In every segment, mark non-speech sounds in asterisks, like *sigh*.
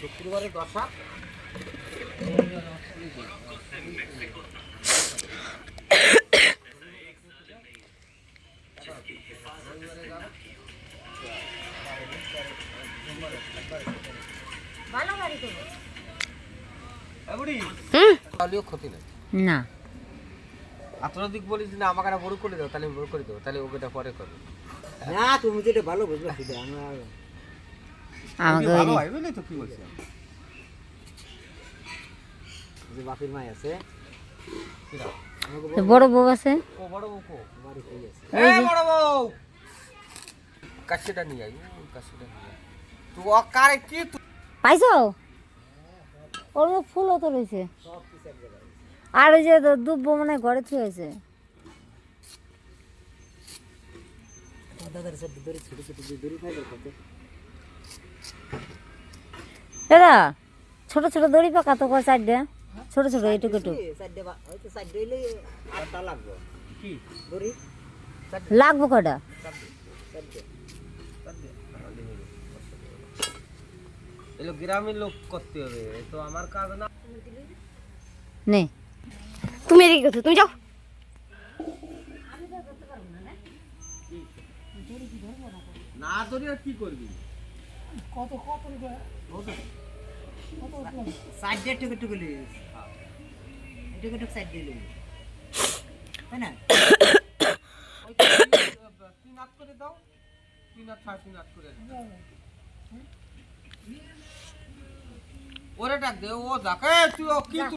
শুক্রবারে দশা তাহলেও ক্ষতি নেই। না। আপনার দিক বলিস না আমাকে বড় করে দাও তাহলে বড় করে দেবো তাহলে ওকে পরে করব। না তুমি যেটা ভালো বুঝবা আমরা আমাকে ভালো হয় তো কি বলছি যে বাপির মাই আছে। তো বড় বউ আছে? ও বড় বউ কো? বাড়ি হয়ে আছে এই বড় বউ! নিয়ে আই ও নিয়ে আই তুই অকারে কি পাইছো? ওর মধ্যে ফুলও তো রয়েছে। আর ওই যে দুব্ব মানে ঘরে থুয়ে হয়েছে দাদার সাথে দড়ি ছোট ছোট দড়ি ফাইবার কত দাদা ছোট ছোট দড়ি পাকা তো কয় চারটে ছোট ছোট এটুকু আটটা লাগবে। কি? দড়ি? লাগবো কটা গ্রামের লোক করতে হবে তো আমার কাজ না। নে। তুমি এদিকে গেছো তুমি যাও। না ধরে আর কি করবি? সাইডে টুকে টুকে লিস টুকে টুকে সাইড দিলে তাই না তিন- হাত করে দাও তিন হাত সাড়ে তিন হাত করে দাও। ওরে ডাক দে ও ডাকে তুই ও কি তুই-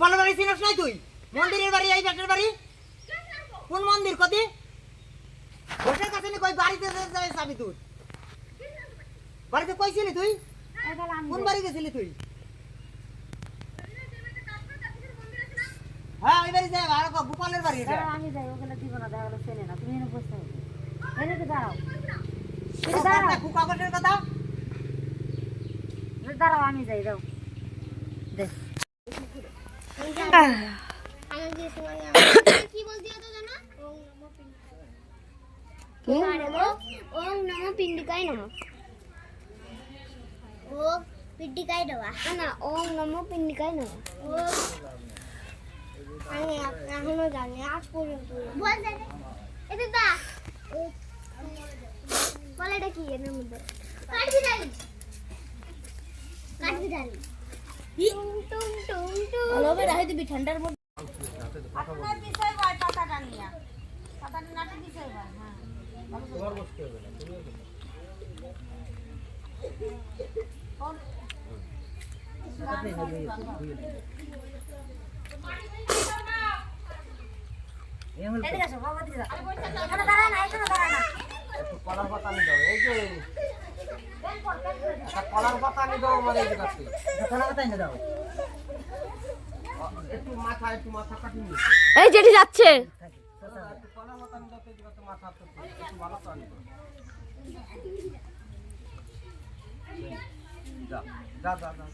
গোপালের বাড়ি চিনিস নাই তুই? মন্দিরের বাড়ি এই বেটের বাড়ি? কোন মন্দির কতি বসের কাছে কই বাড়িতে যাবি তুই? বাড়িতে কইছিলি তুই? কোন বাড়ি গেছিলি তুই? হ্যাঁ ওই বাড়ি যাই আর গোপালের বাড়ি এটা? আমি যাই ওগুলো দিব না দেখা গেলো চেনে না তুমি বসতে হবে। এনে তো দাঁড়াও। দাঁড়া কুকা কথা। দাঁড়াও আমি যাই দাও কি বলতে হতো জানো ওম নমো পিণ্ডিকায় ওম নমো পিণ্ডিকায় নমো ও পিণ্ডিকায় দেওয়া না ওম নমো পিণ্ডিকায় নমো ও আমি এখনো জানি আজ পর্যন্ত বলতে এটা দা বলে এটা কি এর মধ্যে কাটবি ডালি কাটবি ডালি টুং টুং টুং টুং অলবে রাখে দিবি ঠান্ডার মধ্যে তোমার বসতে হবে না তুমি এদিকে আসো বাবা দিকে যাও এখানে দাঁড়া না এখানে দাঁড়া না একটু কলার পাতা নিয়ে দাও এই যে একটা কলার পাতা নিয়ে দাও আমার এই যে কাছে এই জেঠি যাচ্ছে যা যা যা।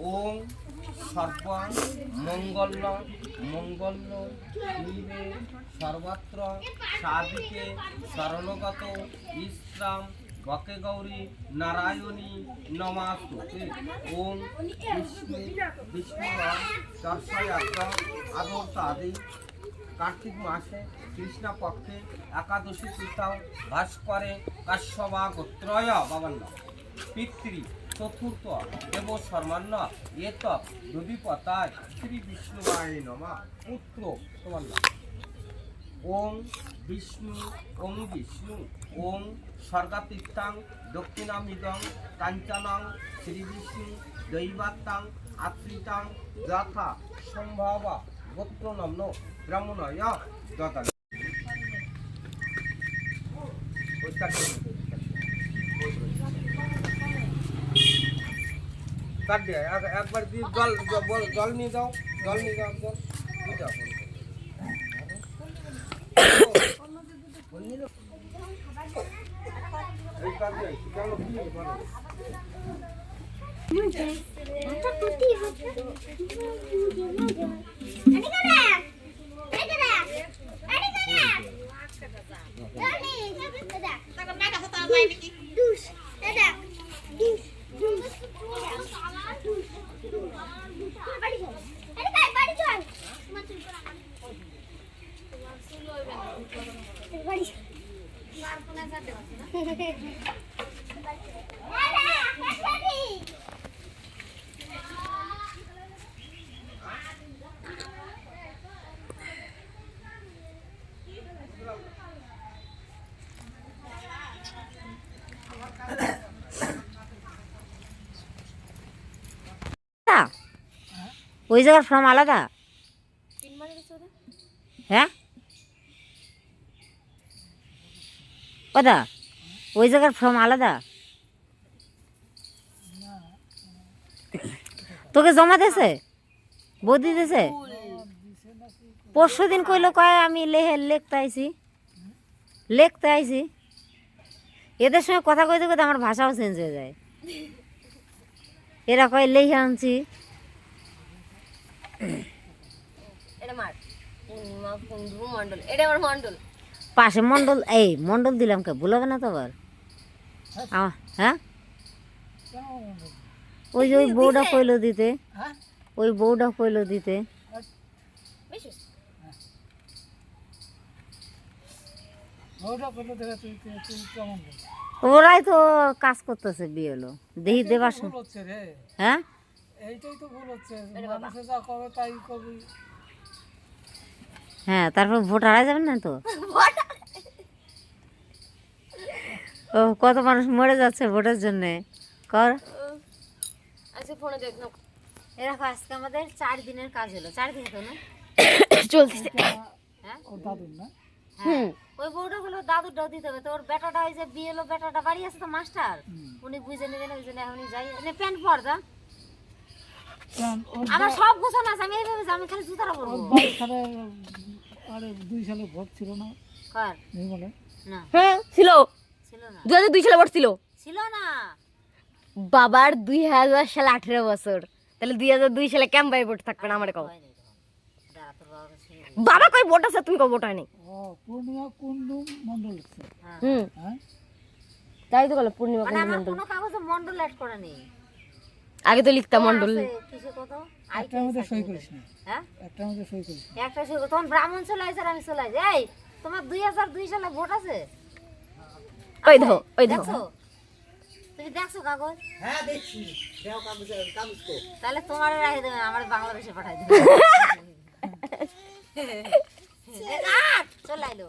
ওম সর্ব মঙ্গল মঙ্গল নীলে সর্বত্র সাদিকে শরণগত ইসলাম বকে গৌরী নারায়ণী নমাস্তুতে ওম বিষ্ণু বিষ্ণু দর্শয় আদর্শ আদি কার্তিক মাসে কৃষ্ণা পক্ষে একাদশী তিথাও ভাস্করে কাশ্যবা গোত্রয় বাবার নাম পিতৃ চতুর্থ দেব শর্মান্ন এত দুদিপতায় শ্রী বিষ্ণুবায় নমা, পুত্র তোমার ওং বিষ্ণু ওং বিষ্ণু, ওং স্বর্গাতীর্থাং, দক্ষিণামিদং, কাঞ্চনাং, শ্রী বিষ্ণু আশ্রিতাং, যথা সম্ভব, গোত্র নম্ন, ব্রাহ্মণয় দদামি দিয়ে এক- একবার দিয়ে জল জল- নিয়ে যাও জল নিয়ে যাও জল নিয়ে যাও এই কাট দিয়ে কেন কি বলো তা? ওই জায়গার ফর্ম আলাদা? হ্যাঁ? ওদা ওই জায়গার ফর্ম আলাদা? তোকে জমা দিয়েছে? বৌদি দিয়েছে পরশু দিন কইলো, কয় আমি লেহে লেখতে আইছি লেখতে আইছি এদের সঙ্গে কথা কইতে কইতে আমার ভাষাও চেঞ্জ হয়ে যায়। এরা কয়, লেহে আনছি। এটা মার। পূর্ণিমা কুন্ডু মন্ডল এটা আমার মন্ডল পাশে মন্ডল এই মন্ডল দিলাম কে ভুলাবে না তো আবার? হ্যাঁ? ওই যে ওই বউটা কইলো দিতে। ওই বউটা কইলো দিতে। ওরাই তো কাজ করতেছে বিয়ে হলো। দেহি দেবার হ্যাঁ? এইটাই তো ভুল হচ্ছে। মানুষে যা করে তাই করবি। হ্যাঁ তারপর ভোট হারাই যাবেন না তো? ও কত মানুষ মরে যাচ্ছে ভোটের জন্যে? কর। আচ্ছা ফোনে দেখ এরকম আজকে আমাদের চার দিনের কাজ হলো। চার দিন তো না? চলতেছে। হ্যাঁ? ওর দাদুর না? হ্যাঁ। ওই বউটা হলো দিতে হবে। তো ওর বেটাটা ওই যে বিয়ে হলো বেটাটা বাড়ি আছে তো মাস্টার? উনি বুঝে নেবেন ওই জন্য এখনই যাই। এনে প্যান্ট পর আমার সব গোছানো আছে আমি এইভাবে আমি খালি জুতারা পরবো। আরে দুই সালে ভোট ছিল না। কার? এই না। হ্যাঁ ছিল। ছিল না। দু হাজার দুই সালে ভোট ছিল। ছিল না। বাবার দুই হাজার সালে আঠেরো বছর। তাহলে দুই হাজার দুই সালে কেমন ভাই ভোট থাকবে না আমার কও? বাবা কই ভোট আছে তুমি কই ভোট হয়নি? পূর্ণিমা কুন্ডু মন্ডল হুম। হ্যাঁ? তাই তো বলে পূর্ণিমা মানে কুন্ডু মন্ডল কোনো কাগজে মন্ডল অ্যাড করা নেই আগে তো লিখতাম মন্ডল কিসে কত? একটার মধ্যে সই করিস না। হ্যাঁ? একটার মধ্যে সই করিস একটা সই তখন ব্রাহ্মণ চলে আসে আর আমি চলে আসি এই তোমার দুই হাজার দুই সালে ভোট আছে? ওই দেখো ওই দেখো। দেখছ? তুমি দেখছ কাগজ? হ্যাঁ দেখছি। দেও কাগজ কাগজ কো। তাহলে তোমার রাখে দেবে আমার বাংলাদেশে পাঠাই দেবে। *laughs* চলে আইলো।